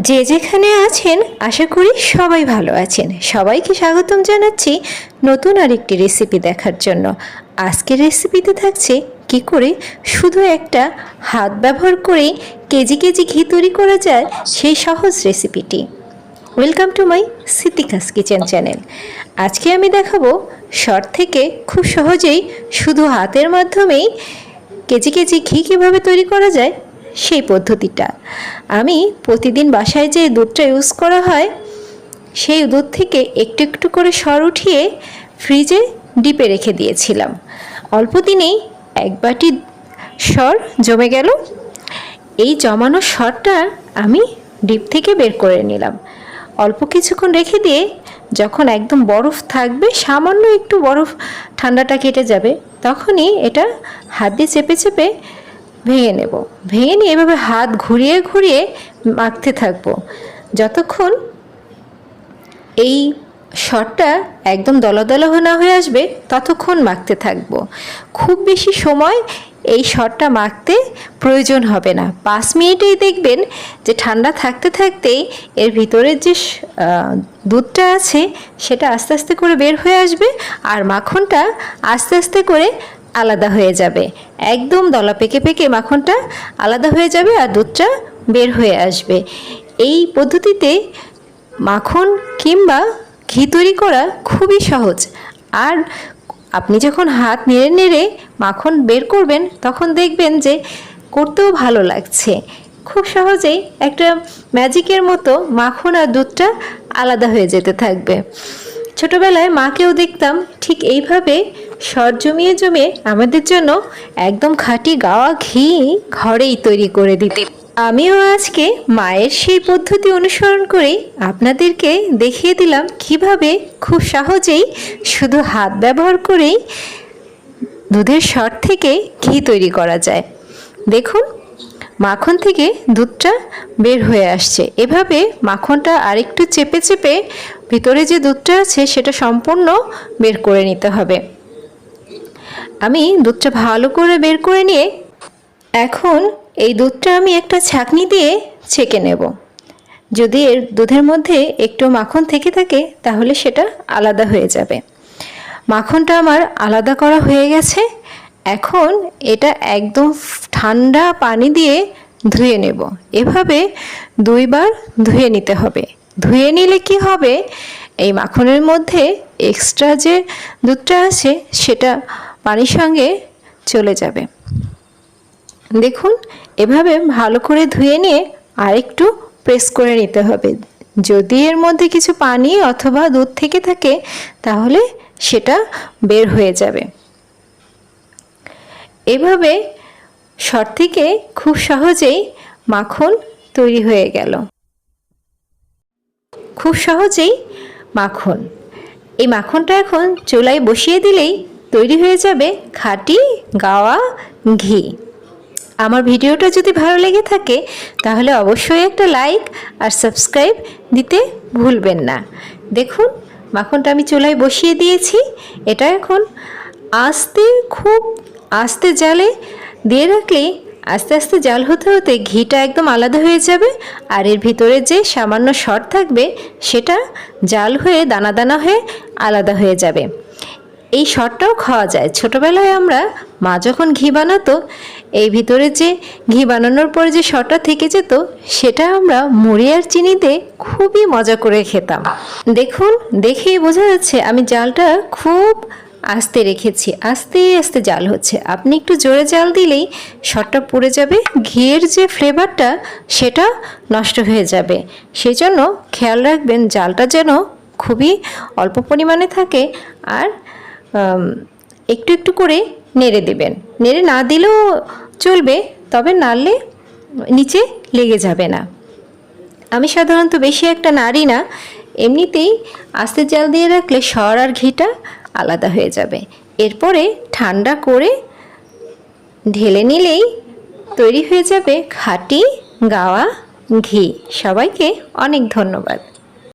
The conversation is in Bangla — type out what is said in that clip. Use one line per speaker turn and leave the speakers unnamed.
যে যেখানে আছেন, আশা করি সবাই ভালো আছেন। সবাইকে স্বাগতম জানাচ্ছি নতুন আরেকটি রেসিপি দেখার জন্য। আজকের রেসিপিতে থাকছে কি করে শুধু একটা হাত ব্যবহার করে কেজি কেজি ঘি তৈরি করা যায় সেই সহজ রেসিপিটি ওয়েলকাম টু মাই সিতিকাস কিচেন চ্যানেল আজকে আমি দেখাবো শর্ট থেকে খুব সহজেই শুধু হাতের মাধ্যমেই কেজি কেজি ঘি কীভাবে তৈরি করা যায় সেই পদ্ধতিটা। আমি প্রতিদিন বাসায় যে দুধটা ইউজ করা হয়, সেই দুধ থেকে একটু একটু করে সর উঠিয়ে ফ্রিজে ডিপে রেখে দিয়েছিলাম। অল্প দিনেই এক বাটি সর জমে গেল। এই জমানো সরটা আমি ডিপ থেকে বের করে নিলাম। অল্প কিছুক্ষণ রেখে দিয়ে যখন একদম বরফ থাকবে, সামান্য একটু বরফ ঠান্ডাটা কেটে যাবে, তখনই এটা হাত দিয়ে চেপে চেপে ভেঙে নেব। ভেঙে নিয়ে এভাবে হাত ঘুরিয়ে ঘুরিয়ে মাখতে থাকব। যতক্ষণ এই শটটা একদম দলা না হয়ে আসবে, ততক্ষণ মাখতে থাকব। খুব বেশি সময় এই শটটা মাখতে প্রয়োজন হবে না। পাঁচ মিনিটেই দেখবেন যে ঠান্ডা থাকতে থাকতেই এর ভিতরের যে দুধটা আছে, সেটা আস্তে আস্তে করে বের হয়ে আসবে আর মাখনটা আস্তে আস্তে করে আলাদা হয়ে যাবে। একদম দলা পেকে পেকে মাখনটা আলাদা হয়ে যাবে আর দুধটা বের হয়ে আসবে। এই পদ্ধতিতে মাখন কিংবা ঘি তৈরি করা খুবই সহজ। আর আপনি যখন হাত নেড়ে নেড়ে মাখন বের করবেন, তখন দেখবেন যে করতেও ভালো লাগছে। খুব সহজেই একটা ম্যাজিকের মতো মাখন আর দুধটা আলাদা হয়ে যেতে থাকবে। ছোটবেলায় মাকেও দেখতাম ঠিক এইভাবে সর জমিয়ে জমিয়ে আমাদের জন্য একদম খাঁটি গাওয়া ঘি ঘরেই তৈরি করে দিতে। আমিও আজকে মায়ের সেই পদ্ধতি অনুসরণ করেই আপনাদেরকে দেখিয়ে দিলাম কীভাবে খুব সহজেই শুধু হাত ব্যবহার করেই দুধের সর থেকে ঘি তৈরি করা যায়। দেখুন, মাখন থেকে দুধটা বের হয়ে আসছে। এভাবে মাখনটা আরেকটু চেপে চেপে ভিতরে যে দুধটা আছে সেটা সম্পূর্ণ বের করে নিতে হবে। আমি দুধটা ভালো করে বের করে নিয়ে এখন এই দুধটা আমি একটা ছাঁকনি দিয়ে ছেঁকে নেব। যদি এর দুধের মধ্যে একটু মাখন থেকে থাকে, তাহলে সেটা আলাদা হয়ে যাবে। মাখনটা আমার আলাদা করা হয়ে গেছে। এখন এটা একদম ঠান্ডা পানি দিয়ে ধুয়ে নেব। এভাবে দুইবার ধুয়ে নিতে হবে। ধুয়ে নিলে কি হবে? এই মাখনের মধ্যে এক্সট্রা যে দুধটা আছে, সেটা পানির সঙ্গে চলে যাবে। দেখুন, এভাবে ভালো করে ধুয়ে নিয়ে আরেকটু প্রেস করে নিতে হবে। যদি এর মধ্যে কিছু পানি অথবা দুধ থেকে থাকে, তাহলে সেটা বের হয়ে যাবে। এভাবে সর থেকে খুব সহজেই মাখন তৈরি হয়ে গেল। খুব সহজেই মাখন। এই মাখনটা এখন চুলায় বসিয়ে দিলেই তৈরি হয়ে যাবে খাঁটি গাওয়া ঘি। আমার ভিডিওটা যদি ভালো লেগে থাকে, তাহলে অবশ্যই একটা লাইক আর সাবস্ক্রাইব দিতে ভুলবেন না। দেখুন, মাখনটা আমি চুলায় বসিয়ে দিয়েছি। এটা এখন আস্তে, খুব আস্তে জালে দিয়ে রাখলে আস্তে আস্তে জাল হতে হতে ঘিটা একদম আলাদা হয়ে যাবে আর এর ভিতরে যে সামান্য শর্ট থাকবে, সেটা জাল হয়ে দানা দানা হয়ে আলাদা হয়ে যাবে। এই শটটাও খাওয়া যায়। ছোটবেলায় আমরা মা যখন ঘি বানাতো, এই ভিতরে যে ঘি বানানোর পরে যে শটটা থেকে যেত, সেটা আমরা মুড়ি আর চিনিতে খুবই মজা করে খেতাম। দেখুন, দেখেই বোঝা যাচ্ছে আমি জালটা খুব আস্তে রেখেছি, আস্তে আস্তে জাল হচ্ছে। আপনি একটু জোরে জাল দিলেই শটটা পুড়ে যাবে, ঘিয়ের যে ফ্লেভারটা, সেটা নষ্ট হয়ে যাবে। সেই জন্য খেয়াল রাখবেন, জালটা যেন খুবই অল্প পরিমাণে থাকে আর একটু একটু করে নেড়ে দেবেন। নেড়ে না দিলেও চলবে, তবে নাড়লে নিচে লেগে যাবে না। আমি সাধারণত বেশি একটা নাড়ি না, এমনিতেই আস্তে জাল দিয়ে রাখলে সর আর ঘিটা আলাদা হয়ে যাবে। এরপরে ঠান্ডা করে ঢেলে নিলেই তৈরি হয়ে যাবে খাঁটি গাওয়া ঘি। সবাইকে অনেক ধন্যবাদ।